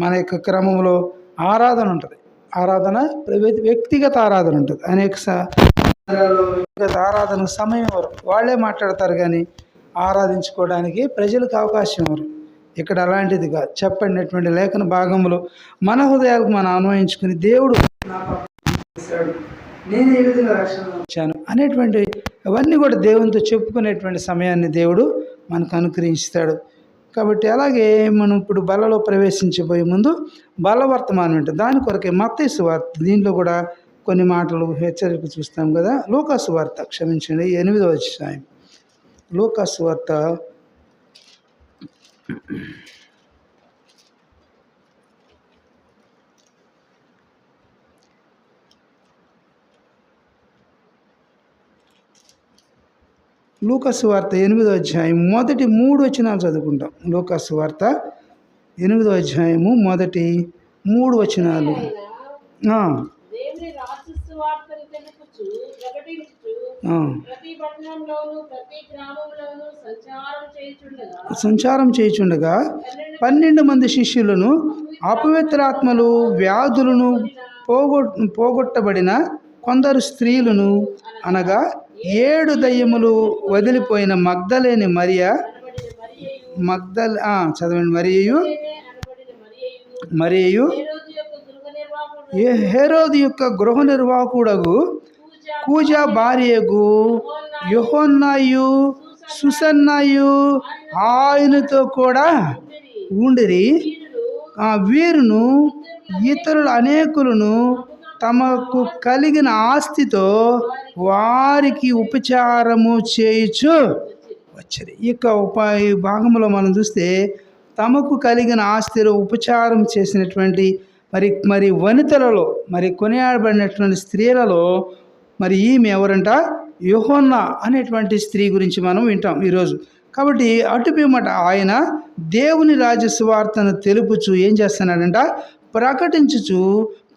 మన యొక్క క్రమంలో ఆరాధన ఉంటుంది. ఆరాధన వ్యక్తిగత ఆరాధన ఉంటుంది. అనేక స- వ్యక్తిగత ఆరాధన సమయం ఇవ్వరు వాళ్ళే మాట్లాడతారు కానీ ఆరాధించుకోవడానికి ప్రజలకు అవకాశం ఇవ్వరు ఇక్కడ అలాంటిది కాదు. చెప్పండినటువంటి లేఖన భాగంలో మన హృదయాలకు మనం అన్వయించుకుని దేవుడు నేను ఏ విధంగా రక్షణ వచ్చాను అనేటువంటి అవన్నీ కూడా దేవునితో చెప్పుకునేటువంటి సమయాన్ని దేవుడు మనకు అనుగ్రహిస్తాడు. కాబట్టి అలాగే మనం ఇప్పుడు బలలో ప్రవేశించబోయే ముందు బలవర్తమానం అంటే దాని కొరకే మత్తేసు వార్త దీంట్లో కూడా కొన్ని మాటలు హెచ్చరిక చూస్తాం కదా. లోకాసు వార్త క్షమించండి ఎనిమిదవ అధ్యాయం. లోకాసు వార్త. లూకస్ వార్త ఎనిమిదో అధ్యాయం మొదటి మూడు వచనాలు చదువుకుంటాం. లూకస్ వార్త ఎనిమిదో అధ్యాయము మొదటి మూడు వచనాలు. సంచారం చేయుచుండగా పన్నెండు మంది శిష్యులను అపవిత్రాత్మలు వ్యాధులను పోగొట్ పోగొట్టబడిన కొందరు స్త్రీలను అనగా ఏడు దయ్యములు వదిలిపోయిన మగ్ధలేని మరియ? అనబడిన మగ్ధల్ చదవండి. మరియు మరియు ఏ యొక్క గృహ నిర్వాహకుడగు కూజా భార్యకు యుహోన్నాయు సుసన్నాయు ఆయనతో కూడా ఉండిరి. ఆ వీరును ఇతరుల అనేకులను తమకు కలిగిన ఆస్తితో వారికి ఉపచారము చేయుచు వచ్చేది ఇక ఉప ఈ భాగంలో మనం చూస్తే తమకు కలిగిన ఆస్తిలో ఉపచారం చేసినటువంటి మరి మరి వనితలలో మరి కొనియాడబడినటువంటి స్త్రీలలో మరి ఈమె ఎవరంట? యుహోన్న అనేటువంటి స్త్రీ గురించి మనం వింటాం ఈరోజు. కాబట్టి అటుపిమ్మట ఆయన దేవుని రాజ్య సువార్తను తెలుపుచు ఏం చేస్తున్నాడంట? ప్రకటించుచు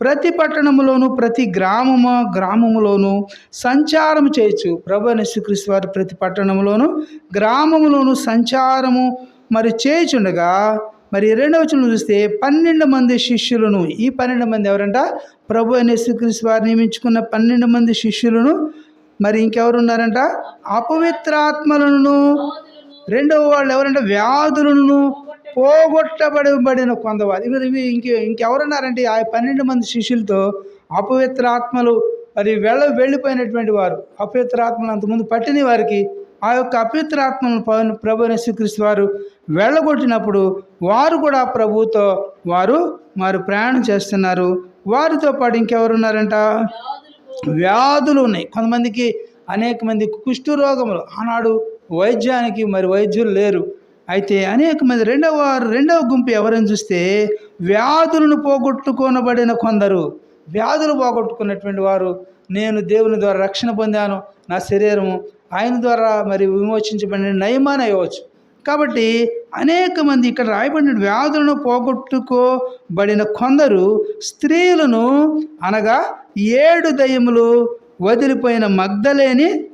ప్రతి పట్టణములోను ప్రతి గ్రామము గ్రామములోను సంచారం చేయొచ్చు ప్రభు యేసుక్రీస్తు వారు ప్రతి పట్టణములోను గ్రామములోను సంచారము మరి చేయుచుండగా మరి రెండవ వచనం చూస్తే పన్నెండు మంది శిష్యులను ఈ పన్నెండు మంది ఎవరంట? ప్రభు అనే యేసుక్రీస్తు వారు నియమించుకున్న పన్నెండు మంది శిష్యులను మరి ఇంకెవరున్నారంట? అపవిత్రాత్మలను రెండవ వాళ్ళు ఎవరంటే? వ్యాధులను పోగొట్టబడబడిన కొందవారు. ఇవి ఇవి ఇంకే ఇంకెవరున్నారంటే ఆ పన్నెండు మంది శిష్యులతో అపవిత్ర ఆత్మలు మరి వెళ్ళ వెళ్ళిపోయినటువంటి వారు. అపవిత్రాత్మలు అంతకుముందు పట్టిన వారికి ఆ యొక్క అపవిత్ర ఆత్మలను ప్రభు యేసుక్రీస్తు వారు వెళ్ళగొట్టినప్పుడు వారు కూడా ప్రభుతో వారు వారు ప్రయాణం చేస్తున్నారు. వారితో పాటు ఇంకెవరున్నారంట? వ్యాధులు ఉన్నాయి. కొంతమందికి అనేక మంది కుష్టు రోగములు ఆనాడు వైద్యానికి మరి వైద్యులు లేరు. అయితే అనేక మంది రెండవ వారు రెండవ గుంపు ఎవరని చూస్తే వ్యాధులను పోగొట్టుకొనబడిన కొందరు. వ్యాధులు పోగొట్టుకున్నటువంటి వారు నేను దేవుని ద్వారా రక్షణ పొందాను నా శరీరము ఆయన ద్వారా మరి విమోచించబడిన నయమాన అయ్యవచ్చు. కాబట్టి అనేక మంది ఇక్కడ రాయబడిన వ్యాధులను పోగొట్టుకోబడిన కొందరు స్త్రీలను అనగా ఏడు దయ్యములు వదిలిపోయిన మగ్ధలేని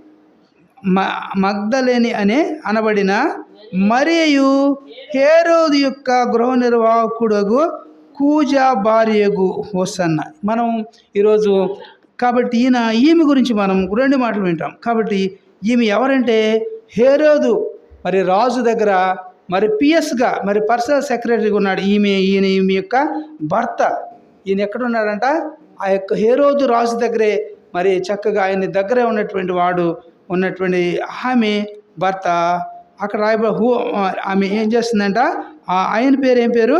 మ- మగ్ధలేని అనే అనబడిన మరియు హేరోదు యొక్క గృహ నిర్వాహకుడగు కూజా భార్యగు హోసన్న. మనం ఈరోజు కాబట్టి ఈయన ఈమె గురించి మనం రెండు మాటలు వింటాం. కాబట్టి ఈమె ఎవరంటే హేరోదు మరి రాజు దగ్గర మరి పిఎస్గా మరి పర్సనల్ సెక్రటరీగా ఉన్నాడు ఈమె ఈయన ఈమె యొక్క భర్త. ఈయన ఎక్కడున్నాడంట? ఆ యొక్క హేరోదు రాజు దగ్గరే మరి చక్కగా ఆయన దగ్గరే ఉన్నటువంటి వాడు ఉన్నటువంటి ఆమె భర్త అక్కడ రాయబ హూ ఆమె ఏం చేస్తుందంట? ఆ ఆయన పేరు ఏం పేరు?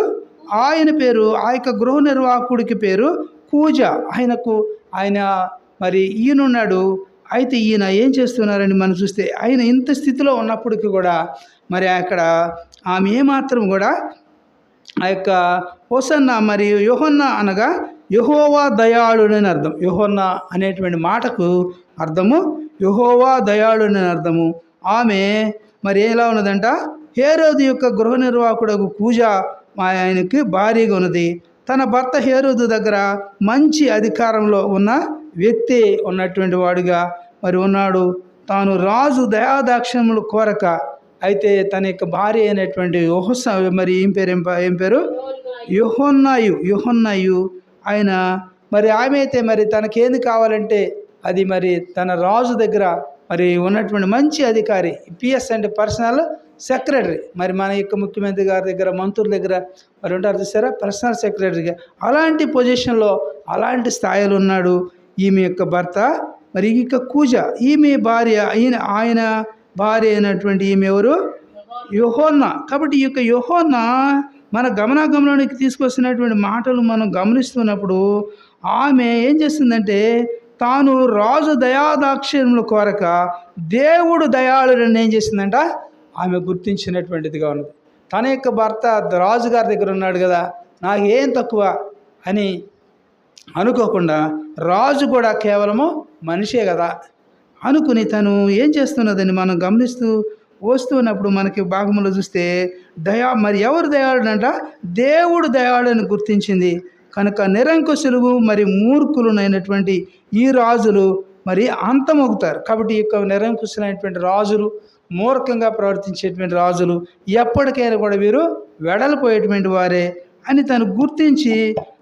ఆయన పేరు ఆ యొక్క గృహ నిర్వాహకుడికి పేరు కూజ. ఆయనకు ఆయన మరి ఈయనున్నాడు. అయితే ఈయన ఏం చేస్తున్నారని మనం చూస్తే ఆయన ఇంత స్థితిలో ఉన్నప్పటికీ కూడా మరి అక్కడ ఆమె ఏమాత్రం కూడా ఆ యొక్క హోసన్న మరియు యోహన్న అనగా యహోవా దయాళుడని అర్థం. యోహన్న అనేటువంటి మాటకు అర్థము యహోవా దయాళుడని అర్థము. ఆమె మరి ఎలా ఉన్నదంట? హేరోదు యొక్క గృహ నిర్వాహకుడు పూజ ఆయనకి భారీగా ఉన్నది. తన భర్త హేరోదు దగ్గర మంచి అధికారంలో ఉన్న వ్యక్తి ఉన్నటువంటి వాడుగా మరి ఉన్నాడు. తాను రాజు దయాదాక్షములు కోరక అయితే తన యొక్క భార్య అయినటువంటి యోహస మరి ఏం పేరు? ఏం ఏం పేరు? యుహోన్నాయు యుహోన్నాయు. ఆయన మరి ఆమె అయితే మరి తనకేంది కావాలంటే అది మరి తన రాజు దగ్గర మరి ఉన్నటువంటి మంచి అధికారి పిఎస్ అంటే పర్సనల్ సెక్రటరీ మరి మన యొక్క ముఖ్యమంత్రి గారి దగ్గర మంత్రుల దగ్గర మరి ఉంటారు చూసారా? పర్సనల్ సెక్రటరీగా అలాంటి పొజిషన్లో అలాంటి స్థాయిలో ఉన్నాడు ఈమె యొక్క భర్త. మరి ఇక కూజ ఈమె భార్య ఈయన ఆయన భార్య అయినటువంటి ఈమె ఎవరు? యోహోన్న. కాబట్టి ఈ యొక్క యోహోన్న మన గమనాగమనానికి తీసుకొస్తున్నటువంటి మాటలు మనం గమనిస్తున్నప్పుడు ఆమె ఏం చేస్తుందంటే తాను రాజు దయాదాక్షిణ్యముల కోరక దేవుడు దయాళుడని ఏం చేసిందంట? ఆమె గుర్తించినటువంటిదిగా ఉన్నది. తన యొక్క భర్త రాజుగారి దగ్గర ఉన్నాడు కదా నాకు ఏం తక్కువ అని అనుకోకుండా రాజు కూడా కేవలము మనిషే కదా. అనుకుని తను ఏం చేస్తున్నదని మనం గమనిస్తూ వస్తున్నప్పుడు మనకి భాగంలో చూస్తే దయా మరి ఎవరు దయాళుడంట? దేవుడు దయాళుని గుర్తించింది. కనుక నిరంకుశులు మరి మూర్ఖులునైనటువంటి ఈ రాజులు మరి అంతమవుతారు కాబట్టి ఈ యొక్క నిరంకుశులైనటువంటి రాజులు మూర్ఖంగా ప్రవర్తించేటువంటి రాజులు ఎప్పటికైనా కూడా వీరు వెడలిపోయేటువంటి వారే అని తను గుర్తించి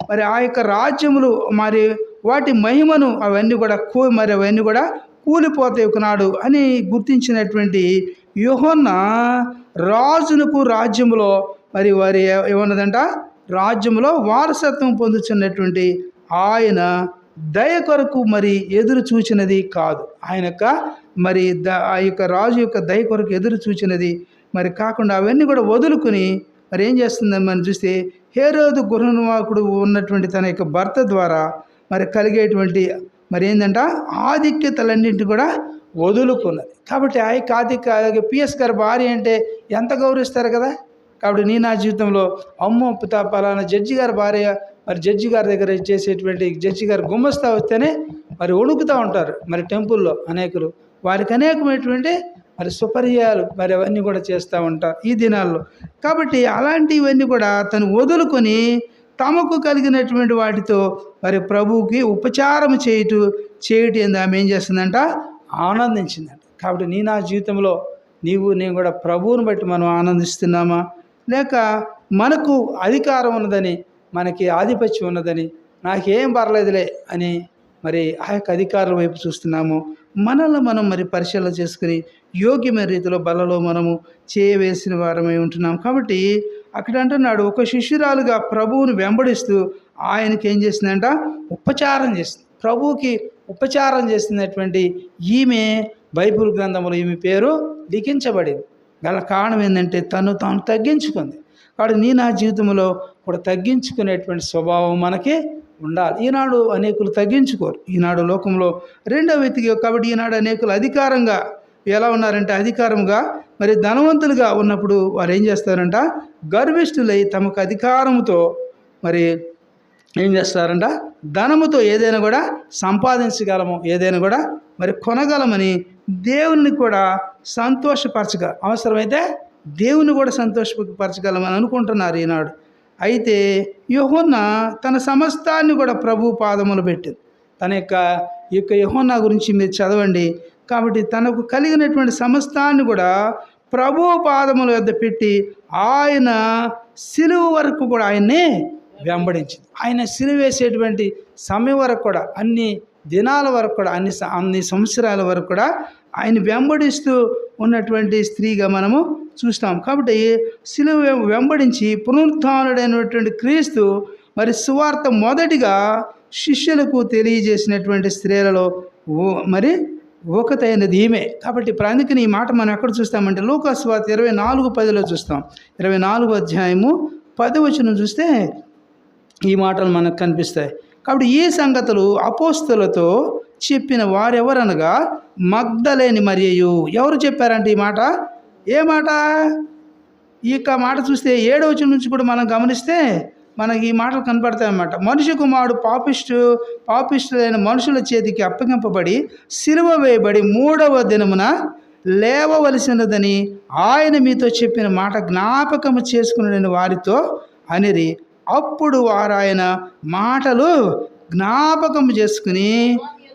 మరి ఆ యొక్క రాజ్యములు మరి వాటి మహిమను అవన్నీ కూడా కూ మరి అవన్నీ కూడా కూలిపోతాయి ఒకనాడు అని గుర్తించినటువంటి యోహన్న రాజునకు రాజ్యములో మరి వారి ఏమన్నదంట? రాజ్యంలో వారసత్వం పొందుతున్నటువంటి ఆయన దయ కొరకు మరి ఎదురు చూచినది కాదు. ఆయన యొక్క మరి ద ఆ యొక్క రాజు యొక్క దయ కొరకు ఎదురు చూచినది మరి కాకుండా అవన్నీ కూడా వదులుకుని మరి ఏం చేస్తుందని మనం చూస్తే హేరోదు గృహనివాకుడు ఉన్నటువంటి తన యొక్క భర్త ద్వారా మరి కలిగేటువంటి మరి ఏంటంట ఆధిక్యతలన్నింటినీ కూడా వదులుకున్నది. కాబట్టి ఆ యొక్క ఆధిక్య పిఎస్ గారి భార్య అంటే ఎంత గౌరవిస్తారు కదా? కాబట్టి నీ నా జీవితంలో అమ్మో పితా పలానా జడ్జి గారి భార్య మరి జడ్జి గారి దగ్గర చేసేటువంటి జడ్జి గారు గుమ్మస్తా వస్తేనే మరి వణుకుతూ ఉంటారు. మరి టెంపుల్లో అనేకులు వారికి అనేకమైనటువంటి మరి సుపర్యాలు మరి అవన్నీ కూడా చేస్తూ ఉంటారు ఈ దినాల్లో. కాబట్టి అలాంటివన్నీ కూడా తను వదులుకొని తమకు కలిగినటువంటి వాటితో మరి ప్రభువుకి ఉపచారం చేయుట చేయటం ఏంది ఆమె ఏం చేస్తుందంట? ఆనందించిందంట. కాబట్టి నీ నా జీవితంలో నీవు నేను కూడా ప్రభువుని బట్టి మనం ఆనందిస్తున్నామా? లేక మనకు అధికారం ఉన్నదని మనకి ఆధిపత్యం ఉన్నదని నాకేం పర్లేదులే అని మరి ఆ యొక్క అధికారుల వైపు చూస్తున్నాము. మనల్ని మనం మరి పరిశీలన చేసుకుని యోగ్యమైన రీతిలో బలలో మనము చేయవేసిన వారమై ఉంటున్నాం. కాబట్టి అక్కడ అంటున్నాడు ఒక శిష్యురాలుగా ప్రభువుని వెంబడిస్తూ ఆయనకి ఏం చేసిందంట? ఉపచారం చేసింది. ప్రభువుకి ఉపచారం చేసినటువంటి ఈమె బైబుల్ గ్రంథంలో ఈమె పేరు లిఖించబడింది. గల కారణం ఏంటంటే తను తాను తగ్గించుకుంది. కాబట్టి నీ నా జీవితంలో కూడా తగ్గించుకునేటువంటి స్వభావం మనకి ఉండాలి. ఈనాడు అనేకులు తగ్గించుకోరు. ఈనాడు లోకంలో రెండవ వ్యక్తికి కాబట్టి ఈనాడు అనేకులు అధికారంగా ఎలా ఉన్నారంటే అధికారంగా మరి ధనవంతులుగా ఉన్నప్పుడు వారు ఏం చేస్తారంట? గర్విష్ఠులై తమకు అధికారంతో మరి ఏం చేస్తారంట? ధనముతో ఏదైనా కూడా సంపాదించగలము ఏదైనా కూడా మరి కొనగలమని దేవుణ్ణి కూడా సంతోషపరచగల అవసరమైతే దేవుని కూడా సంతోషపరచగలమని అనుకుంటున్నారు ఈనాడు. అయితే యహోన్న తన సమస్తాన్ని కూడా ప్రభు పాదములు పెట్టింది. తన యొక్క ఈ యొక్క యహోన్న గురించి మీరు చదవండి. కాబట్టి తనకు కలిగినటువంటి సమస్తాన్ని కూడా ప్రభు పాదముల వద్ద పెట్టి ఆయన సిలువ వరకు కూడా ఆయన్నే వెంబడించింది. ఆయన సిలువ వేసేటువంటి సమయం వరకు కూడా అన్ని దినాల వరకు కూడా అన్ని అన్ని సంవత్సరాల వరకు కూడా ఆయన వెంబడిస్తూ ఉన్నటువంటి స్త్రీగా మనము చూస్తాం. కాబట్టి శిలువ వెం- వెంబడించి పునరుత్డైనటువంటి క్రీస్తు మరి సువార్త మొదటిగా శిష్యులకు తెలియజేసినటువంటి స్త్రీలలో ఓ- మరి ఒకతైనది ఈమె. కాబట్టి ఇప్పుడు అందుకని ఈ మాట మనం ఎక్కడ చూస్తామంటే లోకస్వార్త ఇరవై నాలుగు పదిలో చూస్తాం. ఇరవై నాలుగు అధ్యాయము పదవచనం చూస్తే ఈ మాటలు మనకు కనిపిస్తాయి. కాబట్టి ఈ సంగతులు అపోస్తులతో చెప్పిన వారెవరనగా మగ్ధలేని మరియు ఎవరు చెప్పారంటే ఈ మాట? ఏ మాట? ఈ యొక్క మాట చూస్తే ఏడవ నుంచి కూడా మనం గమనిస్తే మనకి ఈ మాటలు కనపడతాయి అన్నమాట మనిషి కుమారుడు పాపిష్టు పాపిష్టులైన మనుషుల చేతికి అప్పగింపబడి సిలువ వేయబడి మూడవ దినమున లేవవలసినదని ఆయన మీతో చెప్పిన మాట జ్ఞాపకము చేసుకుని వారితో అనేది అప్పుడు వారు ఆయన మాటలు జ్ఞాపకం చేసుకుని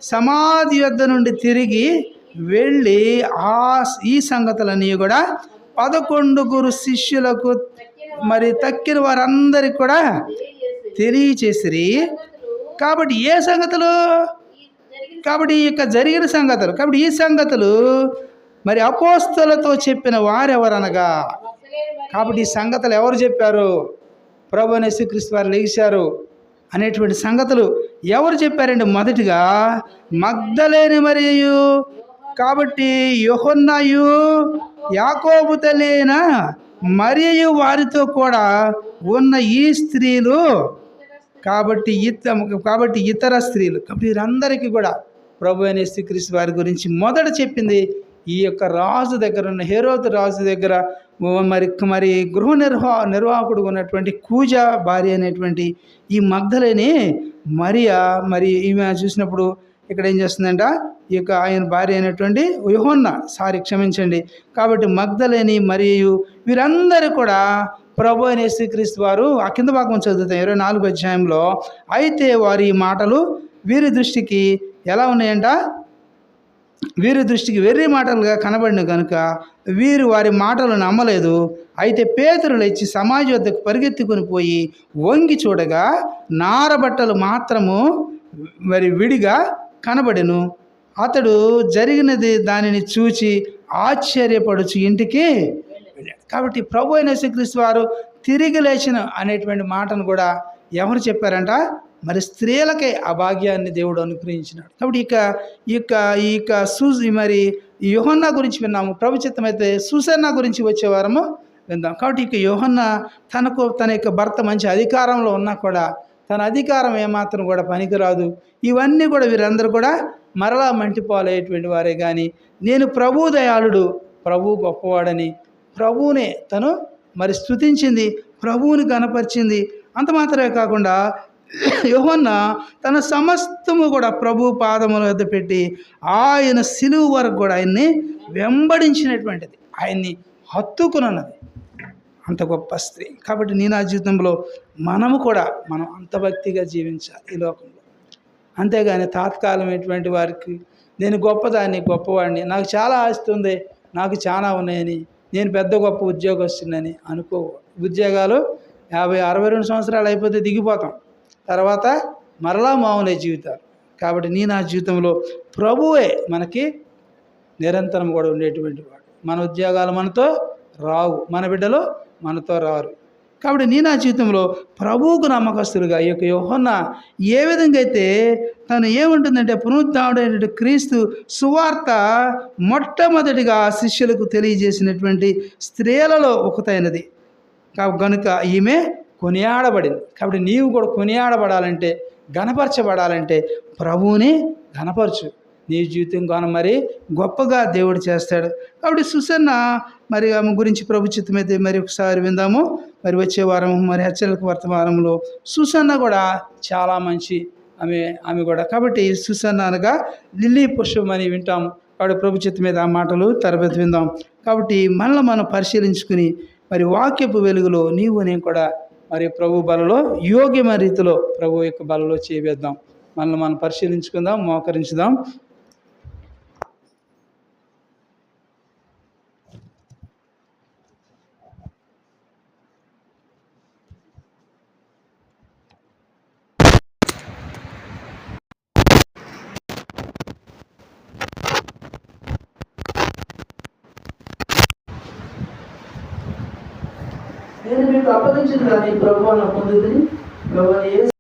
సమాధి యొద్ద నుండి తిరిగి వెళ్ళి ఆ ఈ సంగతులన్నీ కూడా పదకొండుగురు శిష్యులకు మరి తక్కిన వారందరికి కూడా తెలియచేసిరి. కాబట్టి ఏ సంగతులు? కాబట్టి ఈ యొక్క జరిగిన సంగతులు. కాబట్టి ఈ సంగతులు మరి అపోస్తులతో చెప్పిన వారెవరనగా? కాబట్టి ఈ సంగతులు ఎవరు చెప్పారు? ప్రభు అనేసి శ్రీకృష్ణ వారు లేచారు అనేటువంటి సంగతులు ఎవరు చెప్పారండి? మొదటిగా మగ్ధలేని మరియు కాబట్టి యోహన్నాయు యాకోబు తల్లి మరియు వారితో కూడా ఉన్న ఈ స్త్రీలు కాబట్టి ఇత కాబట్టి ఇతర స్త్రీలు కాబట్టి వీరందరికీ కూడా ప్రభు అనే శ్రీకృష్ణ వారి గురించి మొదట చెప్పింది ఈ యొక్క రాజు దగ్గర ఉన్న హేరోత్ రాజు దగ్గర మరి మరి గృహ నిర్వా నిర్వాహకుడు ఉన్నటువంటి కూజ భార్య అనేటువంటి ఈ మగ్ధలేని మరియా మరి ఈమె చూసినప్పుడు ఇక్కడ ఏం చేస్తుందంట? ఈ యొక్క ఆయన భార్య అయినటువంటి యుహోన్న సారీ క్షమించండి. కాబట్టి మగ్ధలేని మరియు వీరందరూ కూడా ప్రభు అయిన శ్రీక్రీస్తు వారు ఆ కింద భాగం చదువుతాం. ఇరవై నాలుగు అధ్యాయంలో అయితే వారి మాటలు వీరి దృష్టికి ఎలా ఉన్నాయంట? వీరి దృష్టికి వెర్రి మాటలుగా కనబడిన కనుక వీరు వారి మాటలు నమ్మలేదు. అయితే పేతురు లేచి సమాజ వద్దకు పరిగెత్తుకొని పోయి వంగి చూడగా నారబట్టలు మాత్రము మరి విడిగా కనబడెను. అతడు జరిగినది దానిని చూచి ఆశ్చర్యపడుచు ఇంటికి వెళ్ళాడు. కాబట్టి ప్రభు అయిన యేసుక్రీస్తు వారు తిరిగి లేచిన అనేటువంటి మాటను కూడా ఎవరు చెప్పారంట? మరి స్త్రీలకే ఆ భాగ్యాన్ని దేవుడు అనుగ్రహించినాడు. కాబట్టి ఇక ఇక ఈ యొక్క సూ మరి యోహన్న గురించి విన్నాము. ప్రభుచితమైతే సుసన్న గురించి వచ్చే వారము విందాం. కాబట్టి ఇక యోహన్న తనకు తన యొక్క భర్త మంచి అధికారంలో ఉన్నా కూడా తన అధికారం ఏమాత్రం కూడా పనికిరాదు. ఇవన్నీ కూడా వీరందరూ కూడా మరలా మంటిపోలేటువంటి వారే కానీ నేను ప్రభు దయాళుడు ప్రభు గొప్పవాడని ప్రభువునే తను మరి స్తుతించింది ప్రభువుని కనపరిచింది అంత మాత్రమే కాకుండా యోహన్న తన సమస్తము కూడా ప్రభు పాదముల వద్ద పెట్టి ఆయన సిలువు వరకు కూడా ఆయన్ని వెంబడించినటువంటిది. ఆయన్ని హత్తుకునున్నది అంత గొప్ప స్త్రీ. కాబట్టి నీ నా జీవితంలో మనము కూడా మనం అంత భక్తిగా జీవించాలి ఈ లోకంలో. అంతేగాని తాత్కాలమైనటువంటి వారికి నేను గొప్పదాన్ని గొప్పవాడిని నాకు చాలా ఆస్తి ఉంది నాకు చాలా ఉన్నాయని నేను పెద్ద గొప్ప ఉద్యోగం వస్తుందని అనుకో ఉద్యోగాలు యాభై అరవై రెండు సంవత్సరాలు అయిపోతే దిగిపోతాం. తర్వాత మరలా మామూలే జీవితాలు. కాబట్టి నీ నా జీవితంలో ప్రభువే మనకి నిరంతరం కూడా ఉండేటువంటి వాడు. మన ఉద్యోగాలు మనతో రావు. మన బిడ్డలు మనతో రారు. కాబట్టి నీ నా జీవితంలో ప్రభువుకు నమ్మకస్తులుగా ఈ యొక్క యోహన్న ఏ విధంగా అయితే తను ఏముంటుందంటే పునరుద్ధావుడైనటువంటి క్రీస్తు సువార్త మొట్టమొదటిగా శిష్యులకు తెలియజేసినటువంటి స్త్రీలలో ఒకటైనది. కా- కనుక ఈమె కొనియాడబడింది. కాబట్టి నీవు కూడా కొనియాడబడాలంటే గణపరచబడాలంటే ప్రభువుని ఘనపరచు. నీ జీవితం గాన మరి గొప్పగా దేవుడు చేస్తాడు. కాబట్టి సుసన్న మరి ఆమె గురించి ప్రభుచితమైతే మరి ఒకసారి విందాము. మరి వచ్చే వారం మరి హెచ్చరిక వర్తమానంలో సుసన్న కూడా చాలా మంచి ఆమె ఆమె కూడా. కాబట్టి సుసన్న అనగా లిల్లీ పుష్పం అని వింటాము. కాబట్టి ప్రభు మీద ఆ మాటలు తరబతి విందాం. కాబట్టి మనల్ని మనం పరిశీలించుకుని మరి వాక్యపు వెలుగులో నీవు నేను కూడా మరి ప్రభు బలలో యోగ్యమైన రీతిలో ప్రభు యొక్క బలలో చేయవేద్దాం మనల్ని మనం పరిశీలించుకుందాం మోకరించుదాం. అప్పగించింది కానీ అప్పగించిన దాన్ని ప్రభు పొందుతుంది ప్రభు